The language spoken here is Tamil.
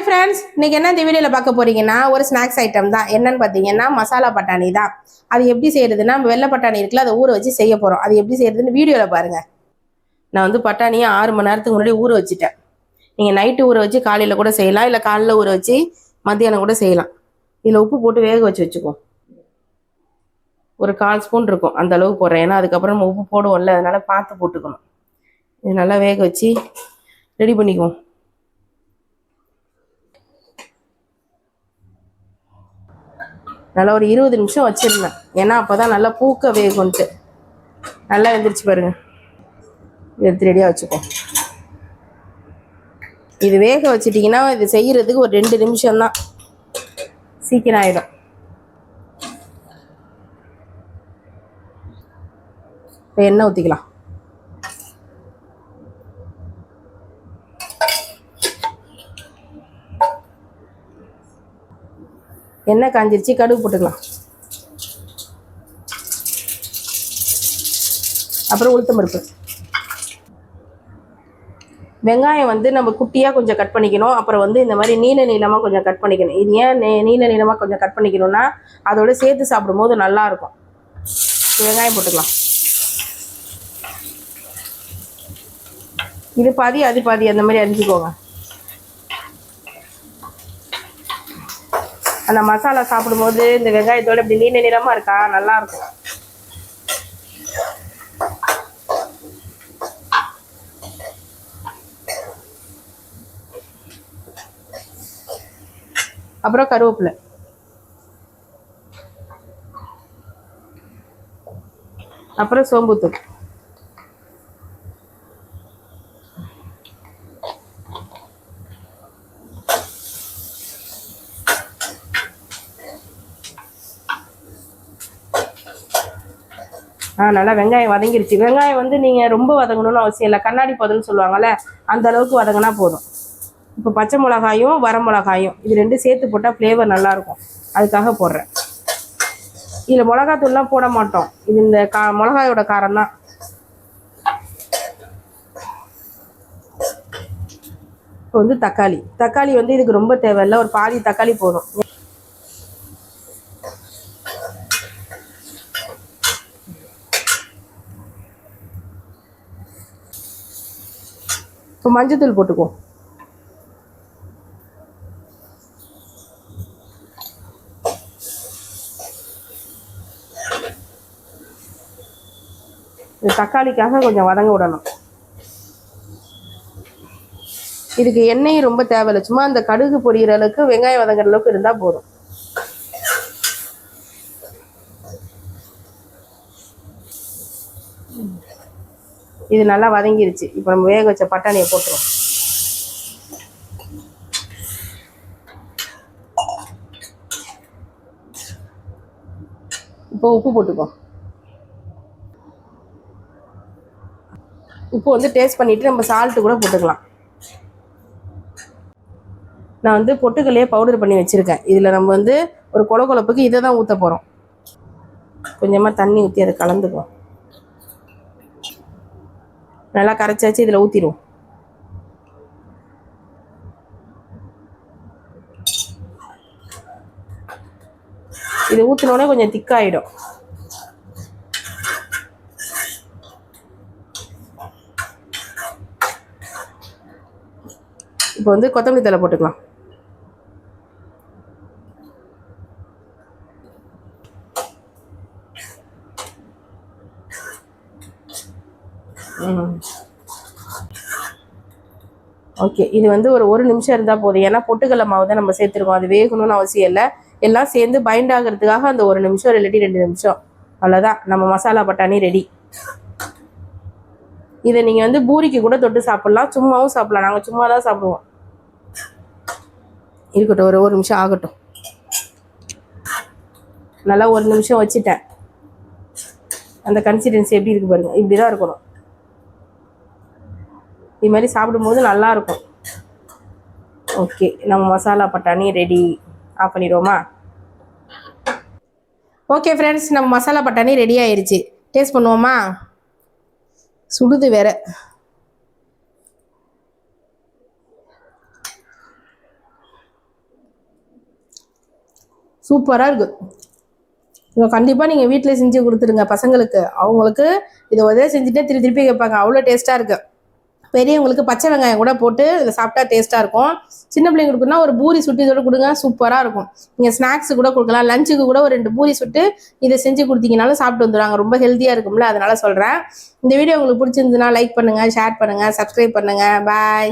ஹாய் ஃப்ரெண்ட்ஸ் இன்றைக்கி என்ன இந்த வீடியோவில் பார்க்க போகிறீங்கன்னா ஒரு ஸ்நாக்ஸ் ஐட்டம் தான். என்னன்னு பார்த்தீங்கன்னா மசாலா பட்டாணி தான். அது எப்படி செய்யறதுன்னா வெள்ளை பட்டாணி இருக்குல்ல அதை ஊற வச்சு செய்ய போகிறோம் அது எப்படி செய்கிறதுன்னு வீடியோவில் பாருங்கள் நான் வந்து பட்டாணியை ஆறு மணி நேரத்துக்கு முன்னாடி ஊற வச்சுட்டேன். நீங்கள் நைட்டு ஊற வச்சு காலையில் கூட செய்யலாம் இல்லை காலையில் ஊற வச்சு மத்தியானம் கூட செய்யலாம். இதில் உப்பு போட்டு வேக வச்சு வச்சுக்கோம் ஒரு கால் ஸ்பூன் இருக்கும் அந்த அளவுக்கு போடுறேன். ஏன்னா அதுக்கப்புறம் நம்ம உப்பு போடுவோம்ல அதனால் பார்த்து போட்டுக்கணும். இது நல்லா வேக வச்சு ரெடி பண்ணிக்குவோம். நல்லா ஒரு இருபது நிமிஷம் வச்சிருந்தேன். ஏன்னா அப்போதான் நல்லா பூக்க வேகும்ட்டு நல்லா எழுந்திரிச்சு பாருங்க. எடுத்து ரெடியாக வச்சுக்கோ. இது வேக வச்சிட்டிங்கன்னா இது செய்யறதுக்கு ஒரு ரெண்டு நிமிஷம் தான் சீக்கிரம் ஆயிடும். இப்போ எண்ணெய் ஊற்றிக்கலாம் எண்ணெய் காஞ்சிருச்சு கடுகு போட்டுக்கலாம். அப்புறம் உளுத்தம் பருப்பு. வெங்காயம் வந்து நம்ம குட்டியாக கொஞ்சம் கட் பண்ணிக்கணும். அப்புறம் வந்து இந்த மாதிரி நீல நீளமாக கொஞ்சம் கட் பண்ணிக்கணும். இது ஏன் நீல நீளமாக கொஞ்சம் கட் பண்ணிக்கணும்னா அதோட சேர்த்து சாப்பிடும்போது நல்லா இருக்கும். வெங்காயம் போட்டுக்கலாம். இது பாதி அது பாதி அந்த மாதிரி அரிஞ்சிக்கோங்க. அந்த மசாலா சாப்பிடும்போது இந்த வெங்காயத்தோட இப்படி நீண்ட நிறமா இருக்கா? நல்லா இருக்கும். அப்புறம் கருவேப்பிலை. அப்புறம் சோம்புத்தூள். நல்லா வெங்காயம் வதங்கிருச்சு. வெங்காயம் வந்து நீங்கள் ரொம்ப வதங்கணும்னு அவசியம் இல்லை. கண்ணாடி பதம்னு சொல்லுவாங்கள்ல அந்த அளவுக்கு வதங்கினா போதும். இப்போ பச்சை மிளகாயும் வரமிளகாயும் இது ரெண்டும் சேர்த்து போட்டால் ஃப்ளேவர் நல்லாயிருக்கும். அதுக்காக போடுறேன். இதில் மிளகாத்தூள்லாம் போட மாட்டோம். இது இந்த கா மிளகாயோட காரம் தான். இப்போ வந்து தக்காளி. தக்காளி வந்து இதுக்கு ரொம்ப தேவையில்ல. ஒரு பாதி தக்காளி போதும். இப்போ மஞ்சத்தூள் போட்டுக்கோ. இது தக்காளிக்காக கொஞ்சம் வதங்க விடணும். இதுக்கு எண்ணெய் ரொம்ப தேவையில்லை. சும்மா அந்த கடுகு பொரியிற அளவுக்கு வெங்காயம் வதங்குற அளவுக்கு இருந்தால் போதும். இது நல்லா வதங்கிருச்சு. இப்போ நம்ம வேக வச்ச பட்டாணியை போட்டுருவோம். இப்போ உப்பு போட்டுக்கோ. உப்பு வந்து டேஸ்ட் பண்ணிவிட்டு நம்ம சால்ட்டு கூட போட்டுக்கலாம். நான் வந்து பொட்டுக்கல்லையே பவுடர் பண்ணி வச்சுருக்கேன். இதில் நம்ம வந்து ஒரு கொல கொலப்புக்கு இதை தான் ஊற்ற போகிறோம் கொஞ்சமாக தண்ணி ஊற்றி அதை கலந்துக்குவோம். நல்லா கரைச்சாச்சு இதில் ஊற்றிடுவோம் இது ஊற்றினோடனே கொஞ்சம் திக்காயிடும். இப்போ வந்து கொத்தமல்லி தழை போட்டுக்கலாம். ஓகே இது வந்து ஒரு ஒரு நிமிஷம் இருந்தால் போதும். ஏன்னா பொட்டுக்கடலை மாவு தான் நம்ம சேர்த்துருக்கோம். அது வேகணும்னு அவசியம் இல்லை. எல்லாம் சேர்ந்து பைண்ட் ஆகிறதுக்காக அந்த ஒரு நிமிஷம் இல்லாட்டி ரெண்டு நிமிஷம். அவ்வளோதான் நம்ம மசாலா பட்டாணி ரெடி இதை நீங்கள் வந்து பூரிக்கு கூட தொட்டு சாப்பிட்லாம். சும்மாவும் சாப்பிட்லாம். நாங்கள் சும்மா தான் சாப்பிடுவோம். இருக்கட்டும் ஒரு ஒரு நிமிஷம் ஆகட்டும். நல்லா ஒரு நிமிஷம் வச்சுட்டேன். அந்த கன்சிஸ்டன்சி எப்படி இருக்கு பாருங்க. இப்படி தான் இருக்கணும். இது மாதிரி சாப்பிடும்போது நல்லா இருக்கும் ஓகே நம்ம மசாலா பட்டாணி ரெடி ஆஃப் பண்ணிடுவோமா? ஓகே ஃப்ரெண்ட்ஸ் நம்ம மசாலா பட்டாணி ரெடி ஆயிடுச்சு டேஸ்ட் பண்ணுவோமா? சுடுது வேற. சூப்பராக இருக்குது இதை கண்டிப்பாக நீங்கள் வீட்டில் செஞ்சு கொடுத்துருங்க பசங்களுக்கு. அவங்களுக்கு இதை உதவி செஞ்சுட்டே திருப்பி திருப்பி கேட்பாங்க. அவ்வளோ டேஸ்ட்டாக இருக்குது பெரியவங்களுக்கு பச்சை வெங்காயம் கூட போட்டு இதை சாப்பிட்டா டேஸ்ட்டாக இருக்கும். சின்ன பிள்ளைங்க கொடுக்கணும்னா ஒரு பூரி சுட்டு இதோட கொடுங்க சூப்பராக இருக்கும். நீங்கள் ஸ்நாக்ஸ் கூட கொடுக்கலாம். லஞ்சுக்கு கூட ஒரு ரெண்டு பூரி சுட்டு இதை செஞ்சு கொடுத்தீங்கனாலும் சாப்பிட்டு வந்துடுவாங்க ரொம்ப ஹெல்த்தியாக இருக்கும்ல அதனால சொல்கிறேன் இந்த வீடியோ உங்களுக்கு பிடிச்சிருந்துன்னா லைக் பண்ணுங்கள் ஷேர் பண்ணுங்கள் சப்ஸ்கிரைப் பண்ணுங்கள் பாய்